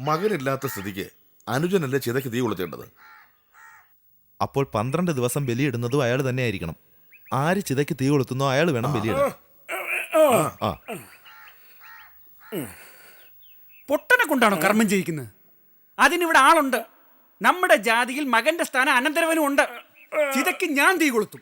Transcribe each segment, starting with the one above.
മകനില്ലാത്ത സ്ഥിതിക്ക് അനുജനല്ലേ ചിതയ്ക്ക് തീ കൊളുത്തേണ്ടത്? അപ്പോൾ പന്ത്രണ്ട് ദിവസം ബലിയിടുന്നതും അയാൾ തന്നെ ആയിരിക്കണം ആര് ചിതയ്ക്ക് തീ കൊളുത്തുന്നോ അയാൾ വേണം ബലിയിടാൻ. ആ. പൊട്ടനെ കൊണ്ടാണോ കർമ്മം ചെയ്യിക്കുന്നത്? അതിനിവിടെ ആളുണ്ട്. നമ്മുടെ ജാതിയിൽ മകന്റെ സ്ഥാനം അനന്തരവനും ഉണ്ട്. ചിതയ്ക്ക് ഞാൻ തീ കൊളുത്തും.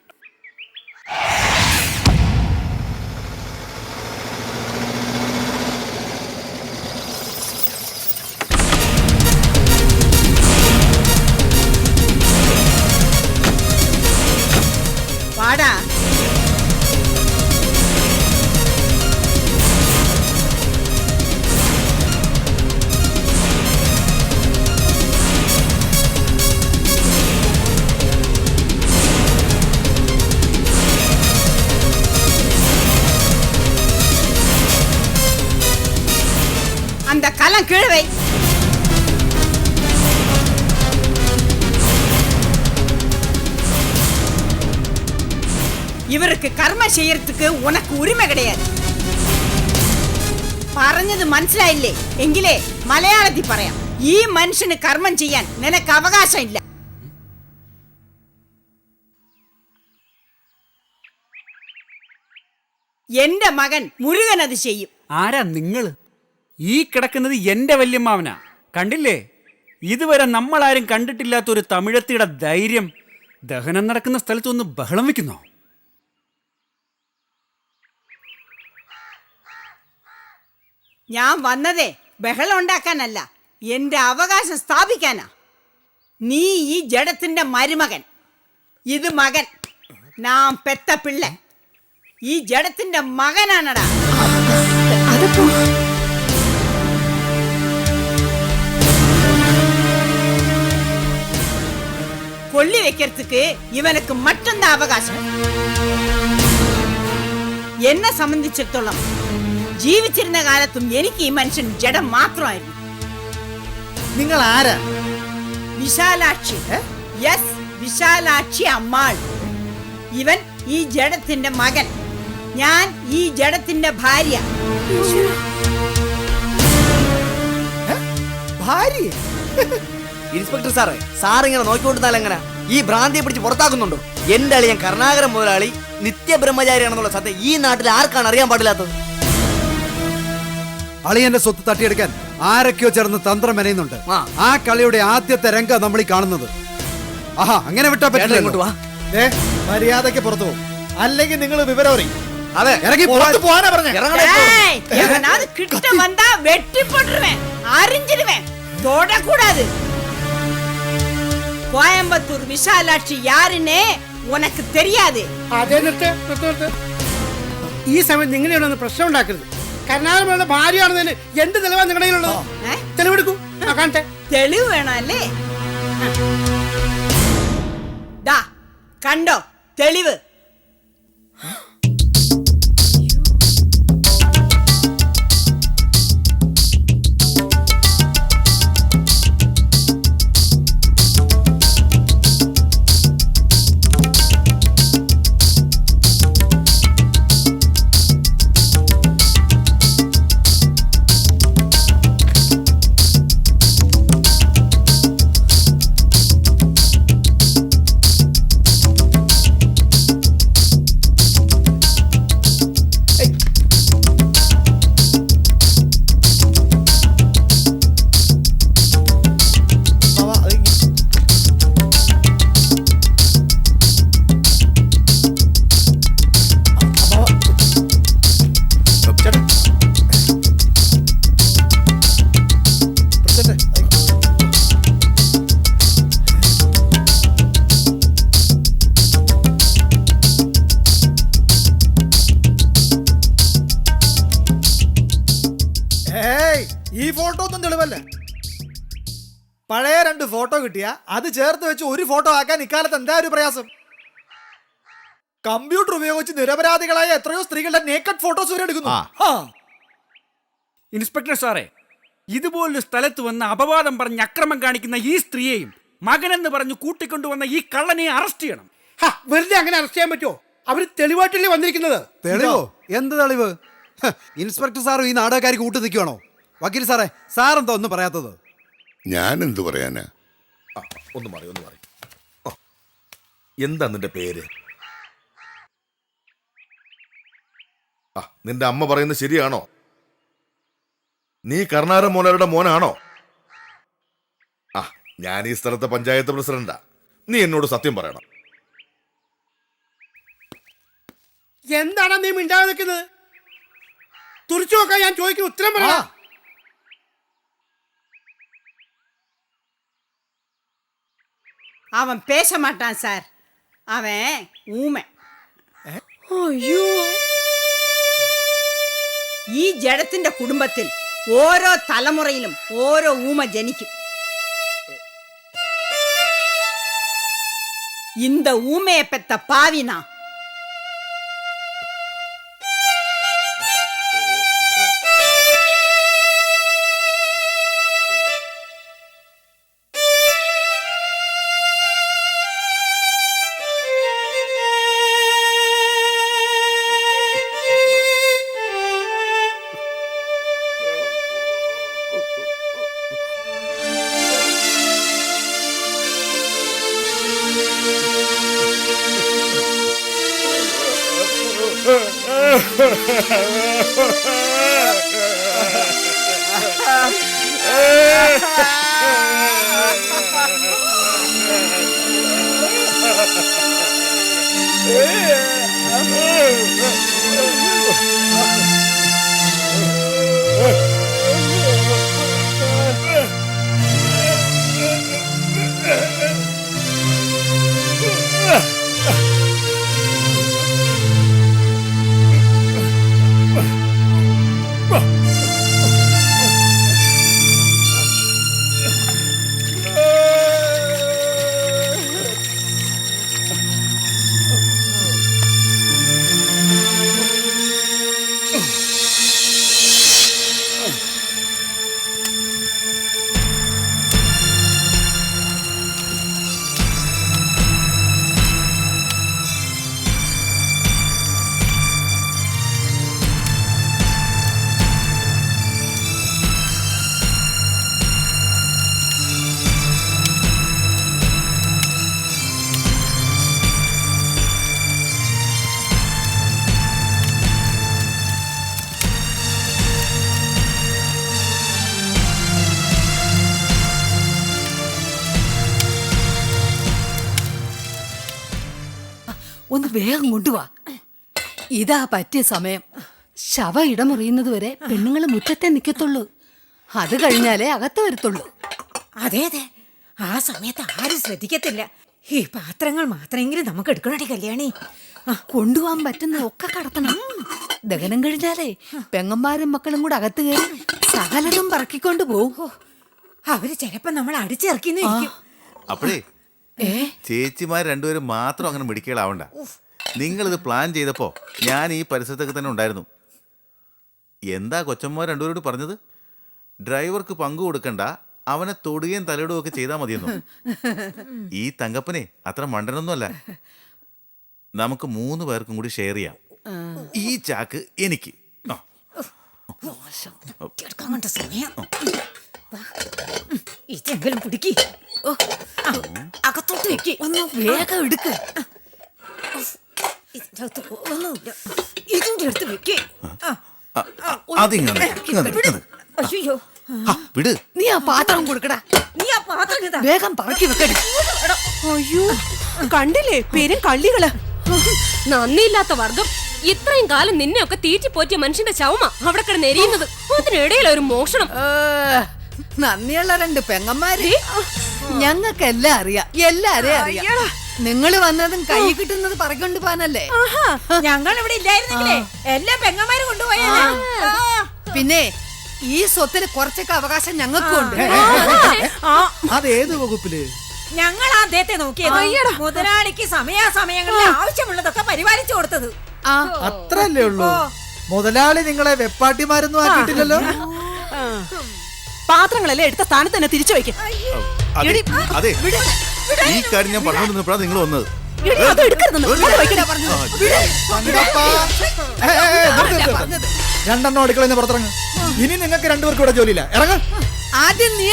വാടാ பிறருக்கு கர்ம செய்யறதுக்கு உனக்கு உரிமை கிடையாது. പറഞ്ഞത് മനസ്സിലായില്ലേ? എങ്കിലേ മലയാളത്തിൽ പറയാം. ഈ മനുഷ്യന് കർമ്മം ചെയ്യാൻ നിനക്ക് അവകാശം ഇല്ല എന്റെ മകൻ മുരുകൻ അത് ചെയ്യും. ആരാ നിങ്ങൾ? ഈ കിടക്കുന്നത് എന്റെ വല്യമ്മാവനാ. കണ്ടില്ലേ? ഇതുവരെ നമ്മളാരും കണ്ടിട്ടില്ലാത്ത ഒരു തമിഴത്തിയുടെ ധൈര്യം ദഹനം നടക്കുന്ന സ്ഥലത്തൊന്ന് ബഹളം വെക്കുന്നോ? ഞാൻ വന്നതേ ബഹളം ഉണ്ടാക്കാനല്ല എന്റെ അവകാശം സ്ഥാപിക്കാനാ നീ ഈ ജഡത്തിന്റെ മരുമകൻ ഇത് മകൻ നാം പെത്ത പിള്ള ഈ ജഡത്തിന്റെ മകനാണടാ கொல்லி வைக்கிறதுக்கு இவனுக்கு மட்டும்தான் அவகாசம் എന്നെ സംബന്ധിച്ചിടത്തോളം ജീവിച്ചിരുന്ന കാലത്തും എനിക്ക് ഈ മനുഷ്യൻ ജഡം മാത്രമായിരുന്നു. നിങ്ങൾ ആരാ? വിശാലാക്ഷി യെസ് വിശാലാക്ഷി അമ്മാൾ. ഇവൻ ഈ ജഡത്തിന്റെ മകൻ. ഞാൻ ഈ ജഡത്തിന്റെ ഭാര്യ. ഭാര്യ? ഇൻസ്പെക്ടർ സാറേ സാർ ഇങ്ങനെ നോക്കിക്കൊണ്ടിരുന്നാൽ എങ്ങനെ? ഈ ഭ്രാന്തിയെ പിടിച്ച് പുറത്താക്കുന്നുണ്ടോ? എന്റെ അളിയൻ കർണാകരം മുതലാളി നിത്യബ്രഹ്മചാരിയാണെന്നുള്ള സത്യം ഈ നാട്ടിൽ ആർക്കാണ് അറിയാൻ പാടില്ലാത്തത്? അളിയന്റെ സ്വത്ത് തട്ടിയെടുക്കാൻ ആരൊക്കെയോ ചേർന്ന് തന്ത്രം മെനയുന്നുണ്ട് ആ. ആ കളിയുടെ ആദ്യത്തെ രംഗം നമ്മൾ ഈ കാണുന്നത് ആഹാ അങ്ങനെ വിട്ടാ ചേട്ടൻ ഇങ്ങോട്ട് വാ. പറ്റില്ല ഏ മര്യാദയ്ക്ക് പുറത്തു പോകും അല്ലെങ്കിൽ നിങ്ങൾ വിവരം അറിയും അതെ ഇറങ്ങി പുറത്ത് പോകാനാ പറഞ്ഞ ഇറങ്ങണേ ഇപ്പോ. ஏய், எவனாவது கிட்ட வந்தா வெட்டி போட்டுருவேன் அறிஞ்சிடுவேன் தொடக்கூடாது கோயம்புத்தூர் விசாலாட்சி யாருன்னு உனக்கு தெரியாது അതേ നിർത്ത് നിർത്ത് നിർത്ത് ഈ സമയത്ത് നിങ്ങൾ ഇവിടെ ഒന്ന് പ്രശ്നം ഉണ്ടാക്കരുത് കരുണാകരനോട് ഭാര്യയാണെന്നതിന് എന്ത് തെളിവാ നിങ്ങളുടെ കയ്യിലുള്ളത്? തെളിവെടുക്കൂ. കാണട്ടെ. തെളിവ് വേണം അല്ലേ കണ്ടോ? തെളിവ്. രണ്ട് കിട്ടിയ? അത് ചേർത്ത് വെച്ച് ഒരു ഫോട്ടോ ആക്കാൻ ഇക്കാലത്ത് എന്താ ഒരു പ്രയാസം? കമ്പ്യൂട്ടർ ഉപയോഗിച്ച് നിരപരാധികളായ എത്രയോ സ്ത്രീകളുടെ നേക്കഡ് ഫോട്ടോസ് വരെ എടുക്കുന്നു. ഇൻസ്പെക്ടർ സാറേ ഇതുപോലൊരു സ്ഥലത്ത് വന്ന് അപവാദം പറഞ്ഞ് അക്രമം കാണിക്കുന്ന ഈ സ്ത്രീയെയും മകനെന്ന് പറഞ്ഞ് കൂട്ടിക്കൊണ്ടുവന്ന ഈ കള്ളനെ അറസ്റ്റ് ചെയ്യണം. ഹ, വെറുതെ അങ്ങനെ അറസ്റ്റ് ചെയ്യാൻ പറ്റുമോ അവർ തെളിവായിട്ടല്ലേ വന്നിരിക്കുന്നത്. തെളിവോ? എന്ത് തെളിവ്? ഇൻസ്പെക്ടർ സാറും ഈ നാടകക്കാരി കൂട്ടു നിൽക്കുവാണോ വക്കീൽ സാറേ സാറെന്താ ഒന്നും പറയാത്തത്? ഞാൻ എന്തു പറയാനാ? ആ, ഒന്ന് മാറി ഒന്ന് മാറി. ആ. എന്താ നിന്റെ പേര്? ആ നിന്റെ അമ്മ പറയുന്നത് ശരിയാണോ? നീ കർണാരൻ മോനരുടെ മോനാണോ? ആ ഞാൻ ഈ സ്ഥലത്തെ പഞ്ചായത്ത് പ്രസിഡന്റാ. നീ എന്നോട് സത്യം പറയണം. എന്താണ് നീ മിണ്ടാതെ നിൽക്കുന്നത്? തുറച്ചു നോക്കാൻ ഞാൻ ചോദിക്കുന്ന ഉത്തരം പറ ആ അവൻ പേശ മാട്ടാൻ സാർ അവൻ ഊമ അയ്യോ ഈ ജഡത്തിന്റെ കുടുംബത്തിൽ ഓരോ തലമുറയിലും ഓരോ ഊമ ജനിക്കും இந்த ஊமையை பெத்த பாவினா ഒന്ന് വേഗം കൊണ്ടുവാ. ഇതാ പറ്റിയ സമയം. ശവ ഇടമുറിയുന്നത് വരെ പെണ്ണുങ്ങൾ മുറ്റത്തെ നിൽക്കത്തുള്ളൂ അത് കഴിഞ്ഞാലേ അകത്ത് വരത്തുള്ളൂ. അതെ അതെ. ആ സമയത്ത് ആരും ശ്രദ്ധിക്കത്തില്ല. ഈ പാത്രങ്ങൾ മാത്രമെങ്കിലും നമുക്ക് എടുക്കണടി കല്യാണി. കൊണ്ടുപോകാൻ പറ്റുന്ന ഒക്കെ കടത്തണം. ദഹനം കഴിഞ്ഞാലേ പെങ്ങന്മാരും മക്കളും കൂടെ അകത്ത് കയറി സകലതും പറക്കിക്കൊണ്ട് പോകും അവർ ചിലപ്പോ നമ്മൾ അടിച്ചിറക്കി അപ്പോഴേ ചേച്ചിമാർ രണ്ടുപേരും മാത്രം അങ്ങനെ മിടിക്കലാവണ്ട നിങ്ങളിത് പ്ലാൻ ചെയ്തപ്പോ ഞാൻ ഈ പരിസരത്തൊക്കെ തന്നെ ഉണ്ടായിരുന്നു. എന്താ കൊച്ചന്മാർ രണ്ടുപേരോട് പറഞ്ഞത്? ഡ്രൈവർക്ക് പങ്കു കൊടുക്കണ്ട അവനെ തൊടുകയും തലയിടുകയും ഒക്കെ ചെയ്താൽ മതിയെന്നു? ഈ തങ്കപ്പനെ അത്ര മണ്ടനൊന്നുമല്ല. നമുക്ക് മൂന്ന് പേർക്കും കൂടി ഷെയർ ചെയ്യാം. ഈ ചാക്ക് എനിക്ക്. ഓ ഇതെങ്കിലും പിടിക്കി. വെക്കി ഒന്ന് വേഗം എടുക്ക്. ഇതിന്റെ അകത്ത് ഒന്നുമില്ല ഇതിന്റെ അടുത്ത് വെക്കി. അതിങ്ങനെ. അയ്യോ. വിട്. നീ ആ പാത്രം കൊടുക്കടാ. നീ ആ പാത്രം ഇതാ. വേഗം പറക്കി വെക്കടി അയ്യോ കണ്ടില്ലേ? പേരും കള്ളികൾ. നന്ദിയില്ലാത്ത വർഗം. ഇത്രയും കാലം നിന്നെയൊക്കെ തീറ്റി പോറ്റിയ മനുഷ്യന്റെ ശവമാ അവിടെ കിടന്ന് എരിയുന്നത്. അതിനിടയിൽ ഒരു മോഷണം. ഏ, നന്ദിയുള്ള രണ്ട് പെങ്ങന്മാര്. ഞങ്ങൾക്ക് എല്ലാം അറിയാം. എല്ലാരെയും അറിയാം. നിങ്ങൾ വന്നതും കൈ കിട്ടുന്നത് പറക്കൊണ്ട് പോകാനല്ലേ? ഞങ്ങൾ ഇവിടെ ഇല്ലായിരുന്നെങ്കിലേ എല്ലാ പെങ്ങന്മാരും കൊണ്ടുപോയ പിന്നെ ഈ സ്വത്തിന് കുറച്ചൊക്കെ അവകാശം ഞങ്ങൾക്കും ഉണ്ട്. അത് ഏത് വകുപ്പിൽ? ഞങ്ങൾ അദ്ദേഹത്തെ നോക്കിയത്. മുതലാളിക്ക് സമയാസമയങ്ങളിൽ ആവശ്യമുള്ളതൊക്കെ പരിപാലിച്ചു കൊടുത്തത്. അത്രല്ലേ ഉള്ളൂ. മുതലാളി നിങ്ങളെ വെപ്പാട്ടിമാരൊന്നും ആക്കിയിട്ടില്ലല്ലോ? പാത്രങ്ങളെല്ലാം എടുത്ത സ്ഥാനത്ത് തന്നെ തിരിച്ചു വെക്കും അതെ അതെ ഈ കാര്യം ഞാൻ പറഞ്ഞുകൊണ്ടിരുന്നപ്പോഴാണ് നിങ്ങൾ വന്നത് അത് എടുക്കരുതെന്ന്. രണ്ടെണ്ണം അടുക്കള പുറത്തിറങ്ങ ഇനി നിങ്ങൾക്ക് രണ്ടുപേർക്കും ഇവിടെ ജോലിയില്ല ഇറങ്ങ ആദ്യം നീ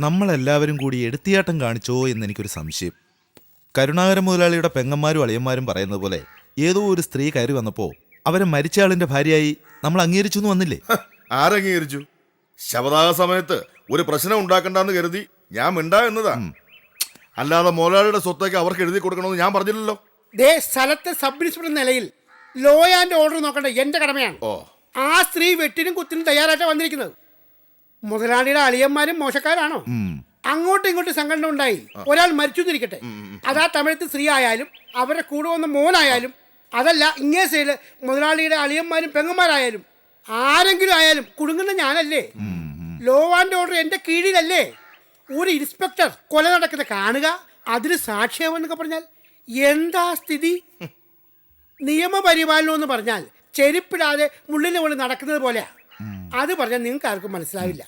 നമ്മളെല്ലാവരും കൂടി എടുത്തിയാട്ടം കാണിച്ചോ എന്ന് എനിക്കൊരു സംശയം. കരുണാകര മുതലാളിയുടെ പെങ്ങന്മാരും അളിയന്മാരും പറയുന്നത് പോലെ ഏതോ ഒരു സ്ത്രീ കയറി വന്നപ്പോ അവരെ മരിച്ച ആളിന്റെ ഭാര്യയായി നമ്മൾ അംഗീകരിച്ചു എന്ന് വന്നില്ലേ? ആരംഗീകരിച്ചു? ശവദാഹ സമയത്ത് ഒരു പ്രശ്നം ഉണ്ടാക്കണ്ടെന്ന് കരുതി ഞാൻ മിണ്ടാ എന്നതാ. അല്ലാതെ മുതലാളിയുടെ സ്വത്തേക്ക് അവർക്ക് എഴുതി കൊടുക്കണമെന്ന് ഞാൻ പറഞ്ഞില്ലല്ലോ. ദേ സ്ഥലത്തെ സബ് ഇൻസ്പെക്ടർ നിലയിൽ ലോ ആൻഡ് ഓർഡർ നോക്കണ്ടേ എന്റെ കടമയാണ്. ഓ. ആ സ്ത്രീ വെട്ടിനും കുത്തിനും തയ്യാറായിട്ട് വന്നിരിക്കുന്നത്. മുതലാളിയുടെ അളിയന്മാരും മോശക്കാരാണോ? അങ്ങോട്ടും ഇങ്ങോട്ടും സംഘടന ഉണ്ടായി. ഒരാൾ മരിച്ചു എന്നിരിക്കട്ടെ അതാ തമിഴത്ത് സ്ത്രീ ആയാലും അവരുടെ കൂടെ വന്ന മോനായാലും അതല്ല ഇങ്ങേ സൈഡ് മുതലാളിയുടെ അളിയന്മാരും പെങ്ങന്മാരായാലും ആരെങ്കിലും ആയാലും കുടുങ്ങുന്ന ഞാനല്ലേ? ലോ ആൻഡ് ഓർഡർ എന്റെ കീഴിലല്ലേ? ഒരു ഇൻസ്പെക്ടർ കൊല നടക്കുന്നത് കാണുക അതിന് സാക്ഷ്യമെന്നൊക്കെ പറഞ്ഞാൽ എന്താ സ്ഥിതി? നിയമപരിപാലനം എന്ന് പറഞ്ഞാൽ ചെരുപ്പിടാതെ മുള്ളിന്റെ മുകളിൽ നടക്കുന്നത് പോലെയാ. അത് പറഞ്ഞാൽ നിങ്ങൾക്ക് ആർക്കും മനസ്സിലാവില്ല.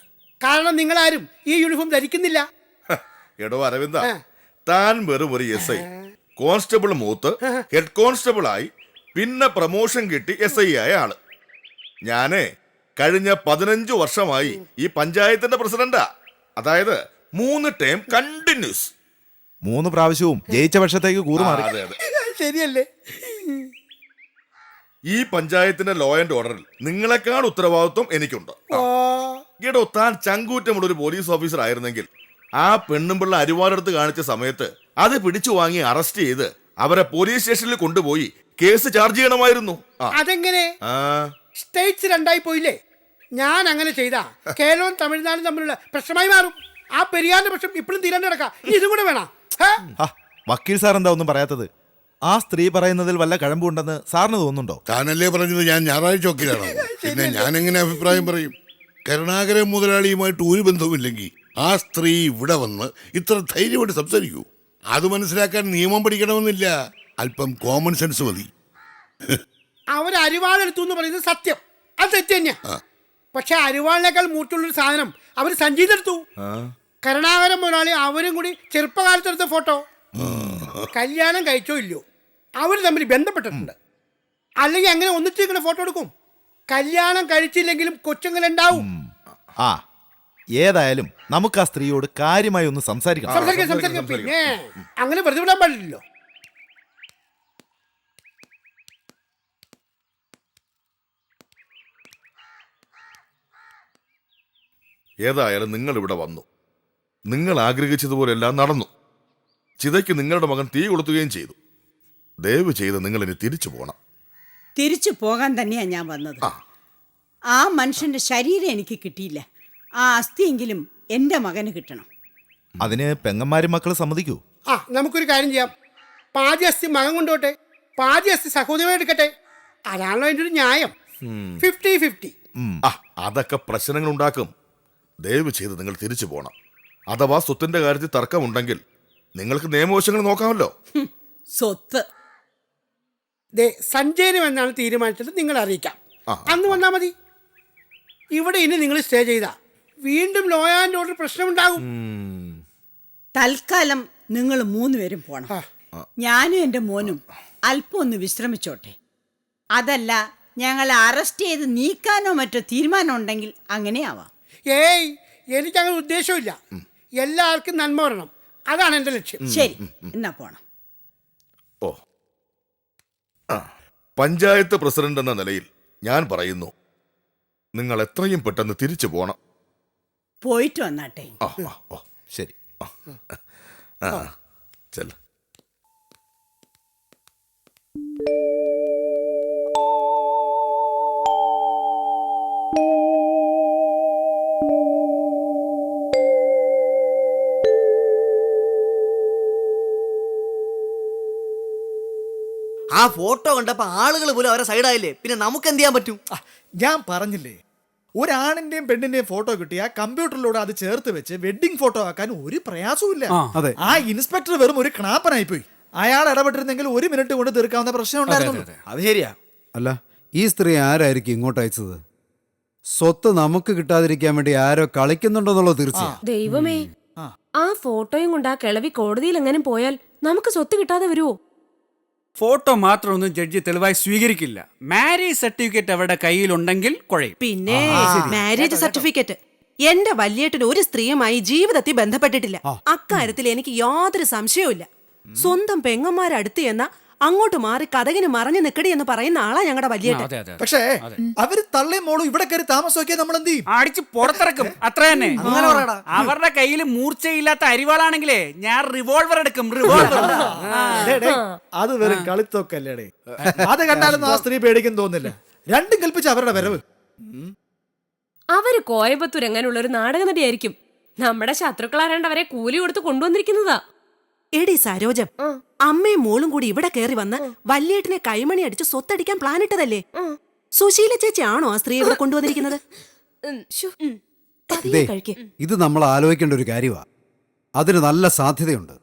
കാരണം നിങ്ങളാരും ഈ യൂണിഫോം ധരിക്കുന്നില്ല. എടോ അരവിന്ദ താൻ വെറും ഒരു എസ് ഐ കോൺസ്റ്റബിൾ മൂത്ത് ഹെഡ് കോൺസ്റ്റബിൾ ആയി പിന്നെ പ്രമോഷൻ കിട്ടി എസ് ഐ ആയ ആൾ. ഞാനേ കഴിഞ്ഞ പതിനഞ്ചു വർഷമായി ഈ പഞ്ചായത്തിന്റെ പ്രസിഡന്റാ. അതായത് മൂന്ന് ടൈം കണ്ടിന്യൂസ്. മൂന്ന് പ്രാവശ്യവും ജയിച്ച പക്ഷത്തേക്ക് കൂറുമാറി. അതെ അതെ. ശരിയല്ലേ? ഈ പഞ്ചായത്തിന്റെ ലോ ആൻഡ് ഓർഡറിൽ നിങ്ങളെക്കാൾ ഉത്തരവാദിത്വം എനിക്കുണ്ട്. കേട്ടോ താൻ ചങ്കൂറ്റമുള്ള ഒരു പോലീസ് ഓഫീസർ ആയിരുന്നെങ്കിൽ ആ പെണ്ണും പിള്ള അരിവാടെടുത്ത് കാണിച്ച സമയത്ത് അത് പിടിച്ചു വാങ്ങി അറസ്റ്റ് ചെയ്ത് അവരെ പോലീസ് സ്റ്റേഷനിൽ കൊണ്ടുപോയി കേസ് ചാർജ് ചെയ്യണമായിരുന്നു. അതെങ്ങനെ? ആ. സ്റ്റേറ്റ്സ് രണ്ടായി പോയില്ലേ? ഞാൻ അങ്ങനെ ചെയ്താ കേരളവും തമിഴ്നാടും തമ്മിലുള്ള പ്രശ്നമായി മാറും. ആ പെരിയാറിന്റെ പ്രശ്നം ഇപ്പോഴും തീരാണ്ട് കിടക്കാം. ഇതും കൂടെ വേണം? വക്കീൽ സാർ എന്താ ഒന്നും പറയാത്തത്? ആ സ്ത്രീ പറയുന്നതിൽ വല്ല കഴമ്പുണ്ടെന്ന് സാറിന് തോന്നുന്നുണ്ടോ? താനല്ലേ പറഞ്ഞത്? ഞാൻ ഞായറാഴ്ച വക്കീലാണോ. പിന്നെ ഞാൻ എങ്ങനെ അഭിപ്രായം പറയും? കരുണാകരൻ മുതലാളിയുമായിട്ട് ഒരു ബന്ധവുമില്ലെങ്കിൽ ആ സ്ത്രീ ഇവിടെ വന്ന് ഇത്ര ധൈര്യമായിട്ട് സംസാരിക്കൂ. അത് മനസ്സിലാക്കാൻ നിയമം പഠിക്കണമെന്നില്ല. അല്പം കോമൺ സെൻസ് മതി. അവർ അരിവാളെടുത്തു എന്ന് പറയുന്നത് സത്യം. അത് തെറ്റ് തന്നെയാ. പക്ഷെ അരിവാളിനേക്കാൾ മൂട്ടുള്ളൊരു സാധനം അവർ സഞ്ചിയിലെടുത്തു കരുണാകരൻ മുതലാളി അവരും കൂടി ചെറുപ്പകാലത്തെടുത്ത ഫോട്ടോ കല്യാണം കഴിച്ചോ ഇല്ലയോ? അവർ തമ്മിൽ ബന്ധപ്പെട്ടിട്ടുണ്ട്. അല്ലെങ്കിൽ അങ്ങനെ ഒന്നിച്ചിരിക്കുന്ന ഫോട്ടോ എടുക്കും. കല്യാണം കഴിച്ചില്ലെങ്കിലും കൊച്ചുങ്ങളുണ്ടാവും. ആ ഏതായാലും നമുക്ക് ആ സ്ത്രീയോട് കാര്യമായി ഒന്ന് സംസാരിക്കണം. സംസാരിക്കാം സംസാരിക്കാം പിന്നെ അങ്ങനെ വെറുതെ വിടാൻ പാടില്ലല്ലോ. ഏതായാലും നിങ്ങൾ ഇവിടെ വന്നു. നിങ്ങൾ ആഗ്രഹിച്ചതുപോലെല്ലാം നടന്നു. ചിതയ്ക്ക് നിങ്ങളുടെ മകൻ തീ കൊളുത്തുകയും ചെയ്തു. ദയവ് ചെയ്ത് നിങ്ങൾ ഇനി തിരിച്ചു പോകണം തിരിച്ചു പോകാൻ തന്നെയാ ഞാൻ വന്നത്. ആ. ആ മനുഷ്യന്റെ ശരീരം എനിക്ക് കിട്ടിയില്ല. ആ അസ്ഥിയെങ്കിലും എന്റെ മകന് കിട്ടണം. അതിന് പെങ്ങന്മാരും മക്കളും സമ്മതിക്കൂ. ആ നമുക്കൊരു കാര്യം ചെയ്യാം. പാതി അസ്ഥി മകൻ കൊണ്ടുപോട്ടെ. പാതി അസ്ഥി സഹോദരൻ എടുക്കട്ടെ. അതാണല്ലോ അതിന്റെ ഒരു ന്യായം. Fifty fifty. ആ അതൊക്കെ പ്രശ്നങ്ങൾ ഉണ്ടാക്കും ദയവ് ചെയ്ത് നിങ്ങൾ തിരിച്ചു പോകണം അഥവാ സ്വത്തിന്റെ കാര്യത്തിൽ തർക്കമുണ്ടെങ്കിൽ നിങ്ങൾക്ക് നിയമവശങ്ങൾ നോക്കാമല്ലോ. സ്വത്ത്. ദേ സഞ്ജയനം എന്നാണ് തീരുമാനിച്ചത് നിങ്ങൾ അറിയിക്കാം. അന്ന് വന്നാൽ മതി. ഇവിടെ ഇനി നിങ്ങൾ സ്റ്റേ ചെയ്ത. വീണ്ടും ലോ ആൻഡ് ഓർഡർ പ്രശ്നമുണ്ടാകും. തൽക്കാലം നിങ്ങൾ മൂന്നുപേരും പോണം. ഞാനും എന്റെ മോനും അല്പം ഒന്ന് വിശ്രമിച്ചോട്ടെ. അതല്ല ഞങ്ങളെ അറസ്റ്റ് ചെയ്ത് നീക്കാനോ മറ്റോ തീരുമാനം ഉണ്ടെങ്കിൽ അങ്ങനെയാവാം. ഏയ് എനിക്കങ്ങനെ ഉദ്ദേശമില്ല എല്ലാവർക്കും നന്മ വരണം. അതാണ് എന്റെ ലക്ഷ്യം. ശരി എന്നാ പോണം. ഓ. ആ പഞ്ചായത്ത് പ്രസിഡന്റ് എന്ന നിലയിൽ ഞാൻ പറയുന്നു നിങ്ങൾ എത്രയും പെട്ടെന്ന് തിരിച്ചു പോണം. പോയിട്ട് വന്നാട്ടെ. ആ ആ, ഓ ശരി. ആ ചെല്ല. ആ ഫോട്ടോ കണ്ടപ്പോ ആളുകൾ പോലും അവരെ സൈഡായില്ലേ പിന്നെ നമുക്ക് എന്ത് ചെയ്യാൻ പറ്റും? ആ, ഞാൻ പറഞ്ഞില്ലേ ഒരാണിന്റെയും പെണ്ണിന്റെയും ഫോട്ടോ കിട്ടിയ കമ്പ്യൂട്ടറിലൂടെ അത് ചേർത്ത് വെച്ച് വെഡിങ് ഫോട്ടോ ആക്കാൻ ഒരു പ്രയാസവും ആ. അതെ. ആ ഇൻസ്പെക്ടർ വെറും ഒരു ക്ണാപ്പനായി പോയി. അയാൾ ഇടപെട്ടിരുന്നെങ്കിൽ ഒരു മിനിറ്റ് കൊണ്ട് തീർക്കാവുന്ന പ്രശ്നം ഉണ്ടായിരുന്നു. അത്. ശരിയാ. അല്ല ഈ സ്ത്രീ ആരായിരിക്കും ഇങ്ങോട്ട് അയച്ചത്? സ്വത്ത് നമുക്ക് കിട്ടാതിരിക്കാൻ വേണ്ടി ആരോ കളിക്കുന്നുണ്ടെന്നുള്ളത് തീർച്ചയായും. ദൈവമേ ആ. ഫോട്ടോയും കൊണ്ട് ആ കിളവി കോടതിയിൽ എങ്ങനെ പോയാൽ നമുക്ക് സ്വത്ത് കിട്ടാതെ വരുമോ ഫോട്ടോ മാത്രമൊന്നും ജഡ്ജി തെളിവായി സ്വീകരിക്കില്ല. മാരേജ് സർട്ടിഫിക്കറ്റ് അവരുടെ കയ്യിലുണ്ടെങ്കിൽ കുഴയും. പിന്നെ മാരേജ് സർട്ടിഫിക്കറ്റ് എന്റെ വല്യേട്ടന് ഒരു സ്ത്രീയുമായി ജീവിതത്തിൽ ബന്ധപ്പെട്ടിട്ടില്ല. അക്കാര്യത്തിൽ എനിക്ക് യാതൊരു സംശയവുമില്ല. സ്വന്തം പെങ്ങന്മാരടുത്ത് എന്ന അങ്ങോട്ട് മാറി കഥകിന് മറഞ്ഞു നിക്കടി എന്ന് പറയുന്ന ആളാ ഞങ്ങളുടെ വലിയ അതെ അതെ പക്ഷേ അവർ തള്ളേ മോളും ഇവിടെ കയറി താമസമൊക്കെ നമ്മൾ എന്ത് ചെയ്യും? അടിച്ച് പുറത്തിറക്കും. അത്ര തന്നെ. അങ്ങനെ പറയടാ. അവരുടെ കയ്യിൽ മൂർച്ചയില്ലാത്ത അരിവാളാണെങ്കിലേ ഞാൻ റിവോൾവർ എടുക്കും റിവോൾവർ ഡേ, ഡേ, അത് വെറും കളിത്തോക്കല്ലേടേ അത് കണ്ടാലൊന്നും ആ സ്ത്രീ പേടിക്കും തോന്നില്ല രണ്ടും കൽപ്പിച്ച അവരുടെ വരവ്. അവർ കോയമ്പത്തൂർ എങ്ങനെയുള്ള ഒരു നാടക നടിയായിരിക്കും. നമ്മുടെ ശത്രുക്കളാരണ്ടവരെ കൂലി കൊടുത്ത് കൊണ്ടുവന്നിരിക്കുന്നതാ. എടി സരോജം അമ്മയും മോളും കൂടി ഇവിടെ കയറി വന്ന് വല്യേട്ടിനെ കൈമണി അടിച്ച് സ്വത്തടിക്കാൻ പ്ലാൻ ഇട്ടതല്ലേ? സുശീല ചേച്ചി ആണോ ആ സ്ത്രീ ഇവിടെ കൊണ്ടുവന്നിരിക്കുന്നത്? ഇതേ ഇത് നമ്മൾ ആലോചിക്കേണ്ട ഒരു കാര്യമാ അതിന് നല്ല സാധ്യതയുണ്ട്.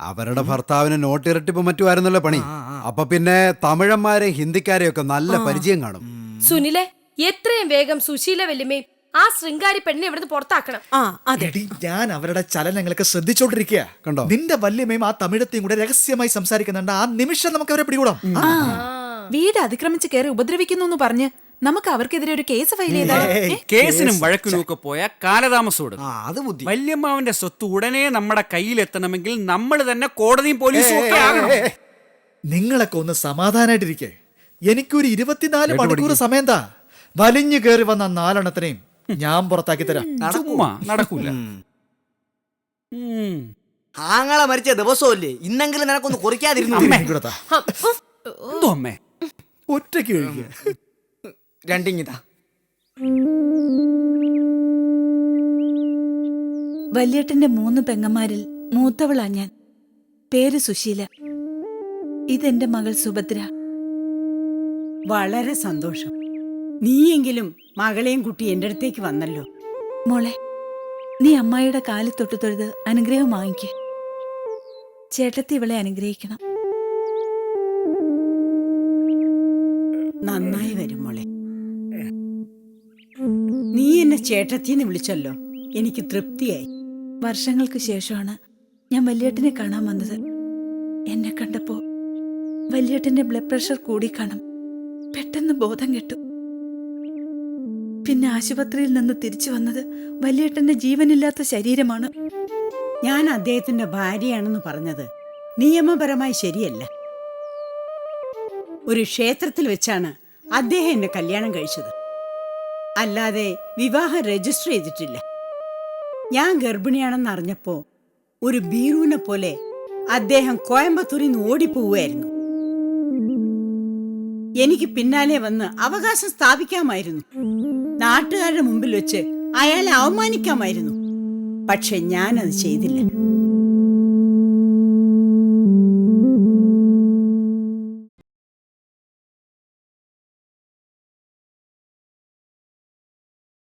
അവരുടെ ഭർത്താവിന് നോട്ടിരട്ടിപ്പ് മറ്റുമായിരുന്നല്ലോ പണി. അപ്പൊ പിന്നെ തമിഴന്മാരെയും ഹിന്ദിക്കാരെയൊക്കെ നല്ല പരിചയം കാണും. സുനിലെ എത്രയും വേഗം സുശീല വല്യമ്മയും ആ ശൃംഗാരി പെണ്ണിനെ ഇവിടുന്ന് പുറത്താക്കണം. ആ അതെ. എടി ഞാൻ അവരുടെ ചലനങ്ങളൊക്കെ ശ്രദ്ധിച്ചോണ്ടിരിക്കുക കണ്ടോ? നിന്റെ വല്യമ്മയും ആ തമിഴത്തെയും കൂടെ രഹസ്യമായി സംസാരിക്കുന്നുണ്ട്. ആ നിമിഷം നമുക്ക് അവരെ പിടികൂടാം. ആ. വീട് അതിക്രമിച്ച് കയറി ഉപദ്രവിക്കുന്നു എന്ന് പറഞ്ഞ് നമുക്ക് അവർക്കെതിരെ ഒരു കേസ് ഫയൽ ചെയ്താൽ ഏയ്, കേസിനും കേസ്. വഴക്കിനും ഒക്കെ പോയ കാലതാമസം ആ അത് ബുദ്ധി. വല്യമ്മാവന്റെ സ്വത്ത് ഉടനെ നമ്മുടെ കയ്യിൽ എത്തണമെങ്കിൽ നമ്മൾ തന്നെ കോടതിയും പോലീസും ഒക്കെ ആകണം. ഏയ്, നിങ്ങളൊക്കെ ഒന്ന് സമാധാനായിട്ടിരിക്കേ. എനിക്കൊരു ഇരുപത്തിനാല് മണിക്കൂർ സമയം താ വലിഞ്ഞു കയറി വന്ന ആ നാലെണ്ണത്തിനെയും ഞാൻ പുറത്താക്കി തരാം. നടക്കൂല. ഉം. ആങ്ങളെ മരിച്ച ദിവസമല്ലേ? ഇന്നെങ്കിലും നിനക്കൊന്ന് കുറിക്കാതിരുന്നു. എന്തോ അമ്മേ? ഒറ്റയ്ക്ക് കഴിക്കുക. രണ്ടിങ്ങിതാ. വല്യേട്ടന്റെ മൂന്ന് പെങ്ങന്മാരിൽ മൂത്തവളാ ഞാൻ. പേര് സുശീല. ഇതെന്റെ മകൾ സുഭദ്ര. വളരെ സന്തോഷം. നീയെങ്കിലും മകളെയും കുട്ടി എന്റെ അടുത്തേക്ക് വന്നല്ലോ. മോളെ നീ അമ്മായിയുടെ കാലിൽ തൊട്ട് തൊഴുത് അനുഗ്രഹം വാങ്ങിക്കേ. ചേട്ടത്തി ഇവളെ അനുഗ്രഹിക്കണം. നന്നായി വരും മോളെ. നീ എന്നെ ചേട്ടത്തിന്ന് വിളിച്ചല്ലോ. എനിക്ക് തൃപ്തിയായി. വർഷങ്ങൾക്ക് ശേഷമാണ് ഞാൻ വല്യേട്ടനെ കാണാൻ വന്നത്. എന്നെ കണ്ടപ്പോ വല്യേട്ടന്റെ ബ്ലഡ് പ്രഷർ കൂടി കാണും. പെട്ടെന്ന് ബോധം കെട്ടു. പിന്നെ ആശുപത്രിയിൽ നിന്ന് തിരിച്ചു വന്നത് വല്യേട്ടന്റെ ജീവനില്ലാത്ത ശരീരമാണ്. ഞാൻ അദ്ദേഹത്തിന്റെ ഭാര്യയാണെന്ന് പറഞ്ഞത്. നിയമപരമായി ശരിയല്ല. ഒരു ക്ഷേത്രത്തിൽ വെച്ചാണ് അദ്ദേഹം എന്നെ കല്യാണം കഴിച്ചത്. അല്ലാതെ വിവാഹം രജിസ്റ്റർ ചെയ്തിട്ടില്ല. ഞാൻ ഗർഭിണിയാണെന്ന് അറിഞ്ഞപ്പോ ഒരു ബീറൂനെ പോലെ അദ്ദേഹം കോയമ്പത്തൂരിൽ നിന്ന് ഓടിപ്പോവുമായിരുന്നു എനിക്ക് പിന്നാലെ വന്ന് അവകാശം സ്ഥാപിക്കാമായിരുന്നു. നാട്ടുകാരുടെ മുമ്പിൽ വെച്ച് അയാളെ അവമാനിക്കാമായിരുന്നു. പക്ഷെ ഞാനത് ചെയ്തില്ല.